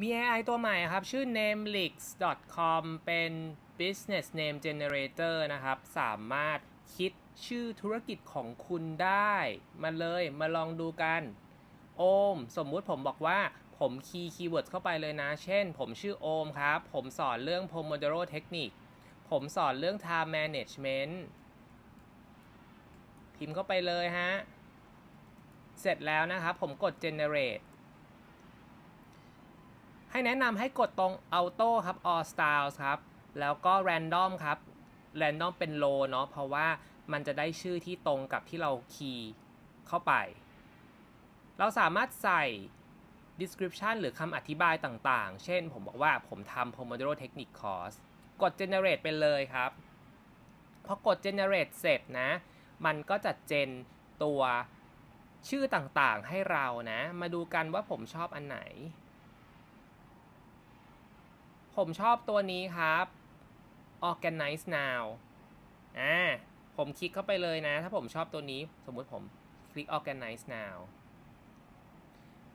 มี AI ตัวใหม่ครับ ชื่อ namelix.com เป็น business name generator นะครับ สามารถคิดชื่อธุรกิจของคุณได้ มาเลยมาลองดูกัน โอม สมมุติผมบอกว่าผมคีย์คีย์เวิร์ดเข้าไปเลยนะ เช่น ผมชื่อโอมครับ ผมสอนเรื่อง Pomodoro Technique ผมสอนเรื่อง Time Management พิมพ์เข้าไปเลยฮะ เสร็จแล้วนะครับ ผมกด generate ให้แนะนำให้กดตรง auto ครับ all styles ครับ แล้วก็ random ครับ random เป็น low เนาะเพราะว่ามันจะได้ชื่อที่ตรงกับที่เราคีย์เข้าไป เราสามารถใส่ description หรือคำอธิบายต่างๆ เช่นผมบอกว่าผมทำ Pomodoro Technique Course กด generate ไปเลยครับ พอกด generate เสร็จนะ มันก็จะเจนตัวชื่อต่างๆให้เรานะ มาดูกันว่าผมชอบอันไหน ผมชอบตัวนี้ครับ organize now อ่า ผมคลิกเข้าไปเลยนะ ถ้าผมชอบตัวนี้ สมมุติผมคลิก organize now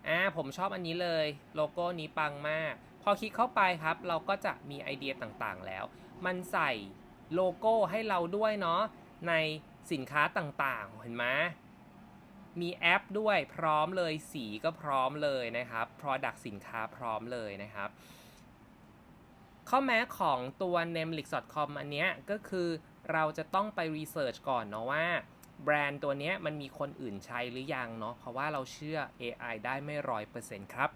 อ่า ผมชอบอันนี้เลย โลโก้นี้ปังมาก พอคลิกเข้าไปครับ เราก็จะมีไอเดียต่างๆแล้ว มันใส่โลโก้ให้เราด้วยเนาะ ในสินค้าต่างๆ เห็นไหมมีแอปด้วยพร้อมเลยสีก็พร้อมเลยนะครับ Product สินค้าพร้อมเลยนะครับ ข้อแม้ของตัว namelix.com อันเนี้ยก็คือเราจะต้องไปรีเสิร์ชก่อนเนาะว่าแบรนด์ตัวเนี้ยมันมีคนอื่นใช้หรือยังเนาะเพราะว่าเราเชื่อ AI ได้ไม่ร้อยเปอร์เซ็นต์ครับ